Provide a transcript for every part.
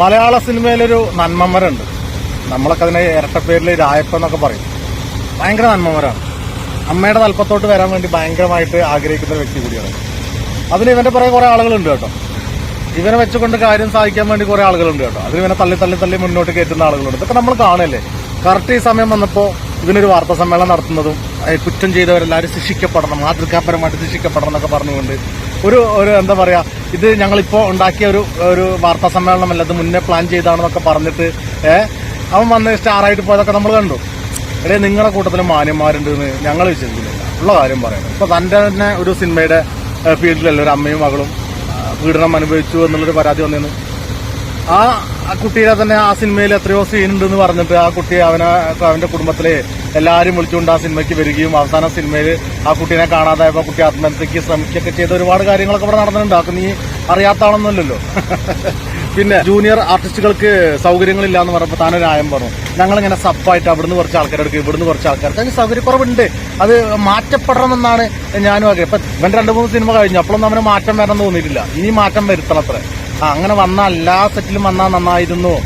മലയാള സിനിമയിലൊരു നന്മമരുണ്ട് നമ്മളൊക്കെ അതിനെ ഇരട്ടപ്പേരിൽ രായപ്പ പറയും. ഭയങ്കര നന്മമരാണ് അമ്മയുടെ തലപ്പത്തോട്ട് വരാൻ വേണ്ടി ഭയങ്കരമായിട്ട് ആഗ്രഹിക്കുന്ന വ്യക്തി കൂടിയാണ്. അതിന് ഇവന്റെ പുറകെ കുറെ ആളുകളുണ്ട് കേട്ടോ. ഇവനെ വെച്ചുകൊണ്ട് കാര്യം സാധിക്കാൻ വേണ്ടി കുറെ ആളുകളുണ്ട് കേട്ടോ. അതിന് ഇവനെ തള്ളി തള്ളി തള്ളി മുന്നോട്ട് കയറ്റുന്ന ആളുകളുണ്ട്. ഇതൊക്കെ നമ്മൾ കാണല്ലേ? കറക്റ്റ് ഈ സമയം വന്നപ്പോൾ ഇവനൊരു വാർത്താ സമ്മേളനം നടത്തുന്നതും കുറ്റം ചെയ്തവരെല്ലാവരും ശിക്ഷിക്കപ്പെടണം മാതൃകാപരമായിട്ട് ശിക്ഷിക്കപ്പെടണം എന്നൊക്കെ പറഞ്ഞുകൊണ്ട് ഒരു ഒരു എന്താ പറയാ ഇത് ഞങ്ങളിപ്പോ ഉണ്ടാക്കിയ ഒരു ഒരു വാർത്താ സമ്മേളനം അല്ല ഇത് മുന്നേ പ്ലാൻ ചെയ്താണെന്നൊക്കെ പറഞ്ഞിട്ട് ഏഹ് അവൻ വന്ന് സ്റ്റാറായിട്ട് പോയതൊക്കെ നമ്മൾ കണ്ടു. എടേ നിങ്ങളുടെ കൂട്ടത്തിൽ മാന്യന്മാരുണ്ട് എന്ന് ഞങ്ങൾ വിശ്വസിക്കുന്നില്ല. ഉള്ള കാര്യം പറയുന്നത് ഇപ്പൊ തന്റെ തന്നെ ഒരു സിനിമയുടെ ഫീൽഡിലല്ല ഒരു അമ്മയും മകളും പീഡനം അനുഭവിച്ചു എന്നുള്ളൊരു പരാതി വന്നിരുന്നു ആ കുട്ടിയുടെ തന്നെ ആ സിനിമയിൽ എത്രയോ സീൻ ഉണ്ടെന്ന് പറഞ്ഞിട്ട് ആ കുട്ടി അവനെ അവന്റെ കുടുംബത്തിലെ എല്ലാവരും വിളിച്ചുകൊണ്ട് ആ സിനിമയ്ക്ക് വരികയും അവസാന സിനിമയിൽ ആ കുട്ടീനെ കാണാതായപ്പോ കുട്ടി ആത്മഹത്യക്ക് ശ്രമിക്കുകയൊക്കെ ചെയ്ത ഒരുപാട് കാര്യങ്ങളൊക്കെ ഇവിടെ നടന്നിട്ടുണ്ട്. അതൊക്കെ നീ അറിയാത്താണെന്നല്ലോ പിന്നെ ജൂനിയർ ആർട്ടിസ്റ്റുകൾക്ക് സൗകര്യങ്ങളില്ല എന്ന് പറഞ്ഞപ്പോൾ താനൊരു ആയം പറഞ്ഞു. ഞങ്ങളിങ്ങനെ സപ്പായിട്ട് അവിടുന്ന് കുറച്ച് ആൾക്കാരെടുക്കും ഇവിടുന്ന് കുറച്ച് ആൾക്കാർക്ക് അതിന് സൗകര്യക്കുറവുണ്ട്. അത് മാറ്റപ്പെടണമെന്നാണ് ഞാനും ആഗ്രഹം. ഇപ്പൊ ഇവൻ രണ്ട് മൂന്ന് സിനിമ കഴിഞ്ഞു. അപ്പോഴൊന്നും അവന് മാറ്റം വരണം തോന്നിയിട്ടില്ല. ഇനി മാറ്റം വരുത്തണം അത്ര. അങ്ങനെ വന്ന എല്ലാ സെറ്റിലും വന്നാൽ നന്നായിരുന്നു.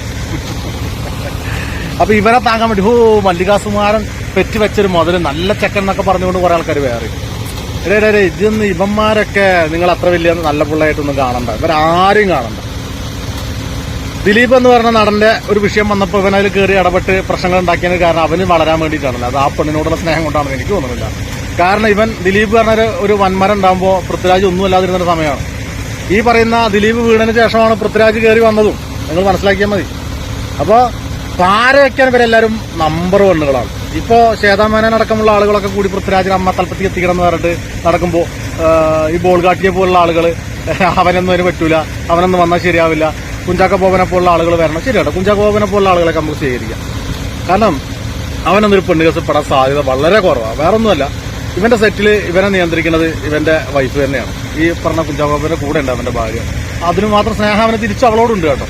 അപ്പൊ ഇവരെ താങ്ങാൻ വേണ്ടി ഹോ മല്ലികാസുമാരൻ പെറ്റി വെച്ചൊരു മുതൽ നല്ല ചെക്കൻ എന്നൊക്കെ പറഞ്ഞുകൊണ്ട് കുറെ ആൾക്കാർ വേറെ. എടേ ഇതൊന്ന് ഇവന്മാരൊക്കെ നിങ്ങൾ അത്ര വലിയ നല്ല പിള്ളയായിട്ടൊന്നും കാണണ്ട. ഇവരാരും കാണണ്ട. ദിലീപ് എന്ന് പറഞ്ഞ നടന്റെ ഒരു വിഷയം വന്നപ്പോൾ ഇവൻ അതിൽ കയറി ഇടപെട്ട് പ്രശ്നങ്ങൾ ഉണ്ടാക്കിയതിന് കാരണം അവന് വളരാൻ വേണ്ടിയിട്ടാണല്ലോ. അത് ആ പെണ്ണിനോടുള്ള സ്നേഹം കൊണ്ടാണെന്ന് എനിക്ക് തോന്നുന്നില്ല. കാരണം ഇവൻ ദിലീപ് പറഞ്ഞ ഒരു- വന്മരം ഉണ്ടാകുമ്പോൾ പൃഥ്വിരാജ് ഒന്നും അല്ലാതിരുന്നൊരു സമയമാണ്. ഈ പറയുന്ന ദിലീപ് വീണതിന് ശേഷമാണ് പൃഥ്വിരാജ് കയറി വന്നതും. നിങ്ങൾ മനസ്സിലാക്കിയാൽ മതി. അപ്പോൾ പാര വയ്ക്കാൻ ഇവരെല്ലാവരും നമ്പർ വണ്ണുകളാണ് ഇപ്പോൾ ശ്വേതാമേനൻ അടക്കമുള്ള ആളുകളൊക്കെ കൂടി പൃഥ്വിരാജിന് അമ്മ തലപ്പത്തി എത്തിക്കണം എന്ന് പറഞ്ഞിട്ട് നടക്കുമ്പോൾ ഈ ബോൾ കാട്ടിയെ പോലുള്ള ആളുകൾ അവനൊന്നും അതിന് പറ്റൂല. അവനൊന്നും വന്നാൽ ശരിയാവില്ല. കുഞ്ചാക്ക ബോബനെ പോലുള്ള ആളുകൾ വരണം. ശരിയാണ് കുഞ്ചാക്ക ബോബനെ പോലുള്ള ആളുകളൊക്കെ നമുക്ക് സ്വീകരിക്കാം കാരണം അവനൊന്നൊരു പെണ്ണുകസപ്പെടാൻ കേസ് പെടാൻ സാധ്യത വളരെ കുറവാണ് വേറൊന്നുമല്ല. ഇവന്റെ സെറ്റിൽ ഇവനെ നിയന്ത്രിക്കുന്നത് ഇവന്റെ വൈഫ് തന്നെയാണ്. ഈ പറഞ്ഞ കുഞ്ചാബാബിന്റെ കൂടെ ഉണ്ട് അവന്റെ ഭാര്യ. അതിന് മാത്രം സ്നേഹം അവനെ തിരിച്ചു അവളോടുണ്ട് കേട്ടോ.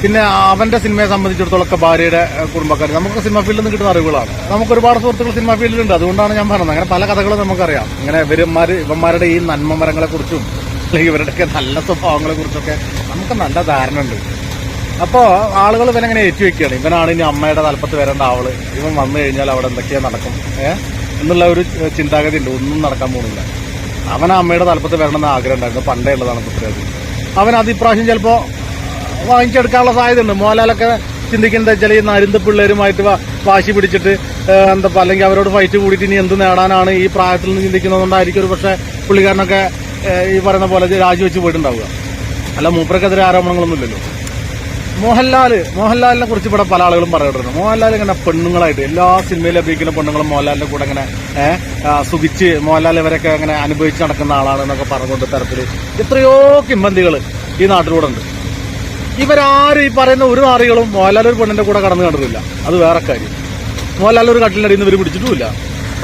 പിന്നെ അവന്റെ സിനിമയെ സംബന്ധിച്ചിടത്തോളം ഒക്കെ ഭാര്യയുടെ കുടുംബക്കാർ നമുക്ക് സിനിമ ഫീൽഡിൽ നിന്ന് കിട്ടുന്ന അറിവുകളാണ്. നമുക്ക് ഒരുപാട് സുഹൃത്തുക്കൾ സിനിമ ഫീൽഡിലുണ്ട് അതുകൊണ്ടാണ് ഞാൻ പറഞ്ഞത്. അങ്ങനെ പല കഥകളും നമുക്കറിയാം. ഇങ്ങനെ ഇവരുമാർ ഇവന്മാരുടെ ഈ നന്മമരങ്ങളെക്കുറിച്ചും അല്ലെങ്കിൽ ഇവരുടെയൊക്കെ നല്ല സ്വഭാവങ്ങളെക്കുറിച്ചൊക്കെ നമുക്ക് നല്ല ധാരണ ഉണ്ട്. അപ്പോൾ ആളുകൾ ഇവനെങ്ങനെ ഏറ്റുവെക്കുകയാണ്. ഇവനാണ് ഇനി അമ്മയുടെ തലപ്പത്ത് വരേണ്ട ആൾ. ഇവൻ വന്നു കഴിഞ്ഞാൽ അവിടെ എന്തൊക്കെയാ നടക്കും? ഏഹ് എന്നുള്ള ഒരു ചിന്താഗതി ഉണ്ട്. ഒന്നും നടക്കാൻ പോകുന്നില്ല. അവൻ അമ്മയുടെ തലപ്പത്ത് വരണമെന്ന് ആഗ്രഹം ഉണ്ടായിരുന്നു. പണ്ടേ ഉള്ളതാണ് പൃഥ്വിരാജ് അവൻ അത് ഇപ്രാവശ്യം ചിലപ്പോൾ വാങ്ങിച്ചെടുക്കാനുള്ള സാധ്യത ഉണ്ട് മോഹൻലാലൊക്കെ ചിന്തിക്കുന്നത് വെച്ചാൽ ഈ നരുന്ത പിള്ളേരുമായിട്ട് വാശി പിടിച്ചിട്ട് എന്താ അല്ലെങ്കിൽ അവരോട് ഫൈറ്റ് കൂടിയിട്ട് ഇനി എന്ത് നേടാനാണ് ഈ പ്രായത്തിൽ നിന്ന് ചിന്തിക്കുന്നതുകൊണ്ടായിരിക്കും ഒരു പക്ഷേ പുള്ളിക്കാരനൊക്കെ ഈ പറയുന്ന പോലെ രാജിവെച്ച് പോയിട്ടുണ്ടാവുക. അല്ല മൂപ്പർക്കെതിരെ ആരോപണങ്ങളൊന്നും മോഹൻലാൽ മോഹൻലാലിനെ കുറിച്ച് ഇവിടെ പല ആളുകളും പറഞ്ഞിട്ടുണ്ട് മോഹൻലാൽ ഇങ്ങനെ പെണ്ണുങ്ങളായിട്ട് എല്ലാ സിനിമയിലും അഭിനയിക്കുന്ന പെണ്ണുങ്ങളും മോഹൻലാലിന്റെ കൂടെ ഇങ്ങനെ സുഖിച്ച് മോഹൻലാൽ ഇവരൊക്കെ അങ്ങനെ അനുഭവിച്ച് നടക്കുന്ന ആളാണ് എന്നൊക്കെ പറഞ്ഞുകൊണ്ട് തരത്തിൽ എത്രയോ കിംബന്തികൾ ഈ നാട്ടിലൂടെ ഉണ്ട്. ഇവരാരും ഈ പറയുന്ന ഒരു നാറികളും മോഹൻലാൽ ഒരു പെണ്ണിന്റെ കൂടെ കടന്നു കണ്ടിട്ടില്ല അത് വേറെ കാര്യം. മോഹൻലാൽ ഒരു കട്ടിലടിയിൽ നിന്ന് ഇവർ പിടിച്ചിട്ടുമില്ല.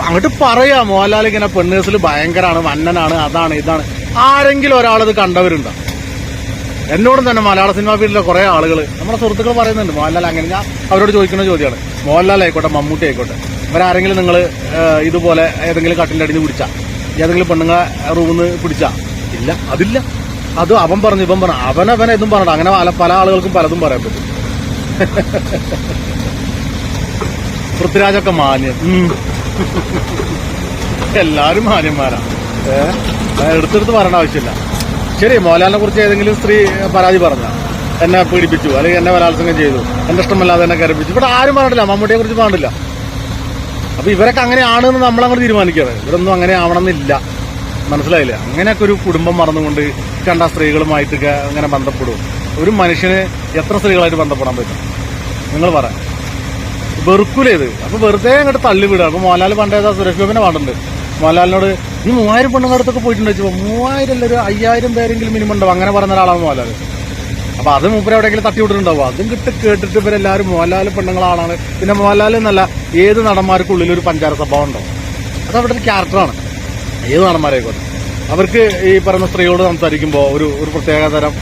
അങ്ങോട്ട് പറയാ മോഹൻലാൽ ഇങ്ങനെ പെണ്ണേഴ്സിൽ ഭയങ്കരാണ് വന്നനാണ് അതാണ് ഇതാണ്. ആരെങ്കിലും ഒരാളത് കണ്ടവരുണ്ടോ? എന്നോടും തന്നെ മലയാള സിനിമാ ഫീൽഡിലെ കുറേ ആളുകൾ നമ്മുടെ സുഹൃത്തുക്കൾ പറയുന്നുണ്ട് മോഹൻലാൽ അങ്ങനെ ഞാൻ അവരോട് ചോദിക്കുന്ന ചോദ്യമാണ്. മോഹൻലാൽ ആയിക്കോട്ടെ മമ്മൂട്ടി ആയിക്കോട്ടെ ഇവരാരെങ്കിലും നിങ്ങൾ ഇതുപോലെ ഏതെങ്കിലും കട്ടിന്റെ അടിയിൽ പിടിച്ചാൽ ഏതെങ്കിലും പെണ്ണുങ്ങളെ റൂമിൽ നിന്ന് പിടിച്ചാൽ ഇല്ല അതില്ല. അത് അവൻ പറഞ്ഞു ഇവൻ പറഞ്ഞു. അവനവനെ ഇതും പറഞ്ഞു അങ്ങനെ പല ആളുകൾക്കും പലതും പറയാൻ പറ്റും. പൃഥ്വിരാജൊക്കെ മാന്യം. എല്ലാവരും എല്ലാരും മാന്യന്മാരാ. എടുത്തെടുത്ത് പറയേണ്ട ആവശ്യമില്ല. ശരി മോഹൻലാലിനെ കുറിച്ച് ഏതെങ്കിലും സ്ത്രീ പരാതി പറഞ്ഞ? എന്നെ പീഡിപ്പിച്ചു അല്ലെങ്കിൽ എന്നെ ബലാത്സംഗം ചെയ്തു എന്റെ ഇഷ്ടമല്ലാതെ എന്നെ കരപ്പിച്ചു. ഇവിടെ ആരും പറഞ്ഞില്ല മമ്മൂട്ടിയെ കുറിച്ച് പറഞ്ഞില്ല അപ്പൊ ഇവരൊക്കെ അങ്ങനെയാണെന്ന് നമ്മളങ്ങോട്ട് തീരുമാനിക്കാറ് ഇവരൊന്നും അങ്ങനെ ആവണമെന്നില്ല. മനസ്സിലായില്ല? അങ്ങനെയൊക്കെ ഒരു കുടുംബം മറന്നുകൊണ്ട് കണ്ട സ്ത്രീകളുമായിട്ടൊക്കെ അങ്ങനെ ബന്ധപ്പെടും. ഒരു മനുഷ്യന് എത്ര സ്ത്രീകളായിട്ട് ബന്ധപ്പെടാൻ പറ്റും? നിങ്ങൾ പറ. വെറുക്കൂലേ ഇത്. അപ്പൊ വെറുതെ അങ്ങോട്ട് തള്ളി വിടുക. അപ്പൊ മോഹൻലാൽ പണ്ടേതാ സുരേഷ് ഗോപിനെ പാടുണ്ട് മോഹൻലാലിനോട് ഈ മൂവായിരം പെണ്ണുങ്ങളുടെ അടുത്തൊക്കെ പോയിട്ടുണ്ട് വെച്ചപ്പോ മൂവായിരം അല്ല ഒരു അയ്യായിരം പേരെങ്കിലും മിനിമം ഉണ്ടാവും. അങ്ങനെ പറഞ്ഞ ഒരാളാണ് മോഹൻലാൽ. അപ്പൊ അത് മൂപ്പര് എവിടെയെങ്കിലും തട്ടി വിട്ടിട്ടുണ്ടാവും. അതും കിട്ടി കേട്ടിട്ട് ഇവരെല്ലാവരും മോഹൻലാൽ പെണ്ണുങ്ങളാണ്. പിന്നെ മോഹൻലാൽ എന്നല്ല ഏത് നടന്മാർക്കുള്ളിൽ ഒരു പഞ്ചാര സ്വഭാവം ഉണ്ടാവും. അത് അവിടെ ഒരു ക്യാരക്ടറാണ് ഏത് നടന്മാരായിക്കോട്ടെ. അവർക്ക് ഈ പറയുന്ന സ്ത്രീയോട് സംസാരിക്കുമ്പോൾ ഒരു ഒരു പ്രത്യേക തരം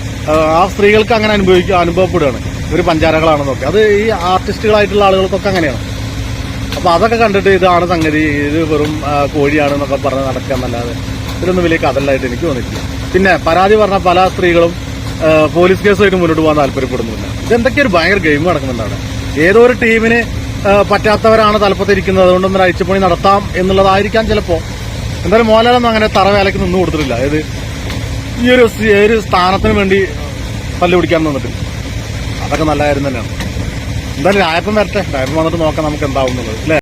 ആ സ്ത്രീകൾക്ക് അങ്ങനെ അനുഭവിക്കുക അനുഭവപ്പെടുകയാണ്. ഒരു പഞ്ചാരകളാണെന്നൊക്കെ. അത് ഈ ആർട്ടിസ്റ്റുകളായിട്ടുള്ള ആളുകൾക്കൊക്കെ അങ്ങനെയാണ്. അപ്പൊ അതൊക്കെ കണ്ടിട്ട് ഇതാണ് സംഗതി. ഇത് വെറും കോഴിയാണ് എന്നൊക്കെ പറഞ്ഞ് നടക്കാന്നല്ലാതെ ഇതൊന്നും വലിയ കഥലായിട്ട് എനിക്ക് തോന്നിയിട്ടില്ല പിന്നെ പരാതി പറഞ്ഞ പല സ്ത്രീകളും പോലീസ് കേസുമായിട്ട് മുന്നോട്ട് പോകാൻ താല്പര്യപ്പെടുന്നില്ല ഇതെന്തൊക്കെ ഒരു ഭയങ്കര ഗെയിം നടക്കുന്നുണ്ട് അവിടെ ഏതോ ഒരു ടീമിന് പറ്റാത്തവരാണ് തലപ്പത്തിരിക്കുന്നത്. അതുകൊണ്ടൊന്നും അഴിച്ചുപണി നടത്താം എന്നുള്ളതായിരിക്കാം ചിലപ്പോ. എന്തായാലും മോഹൻലാലൊന്നും അങ്ങനെ തറവേലയ്ക്ക് നിന്ന് കൊടുത്തിട്ടില്ല. അതായത് ഈ ഒരു സ്ഥാനത്തിന് വേണ്ടി പല്ല് പിടിക്കാൻ അതൊക്കെ നല്ല കാര്യം തന്നെയാണ്. എന്തായാലും രായപ്പം വരട്ടെ. രായപ്പം വന്നിട്ട് നോക്കാം നമുക്ക് എന്താവുന്നത് അല്ലേ?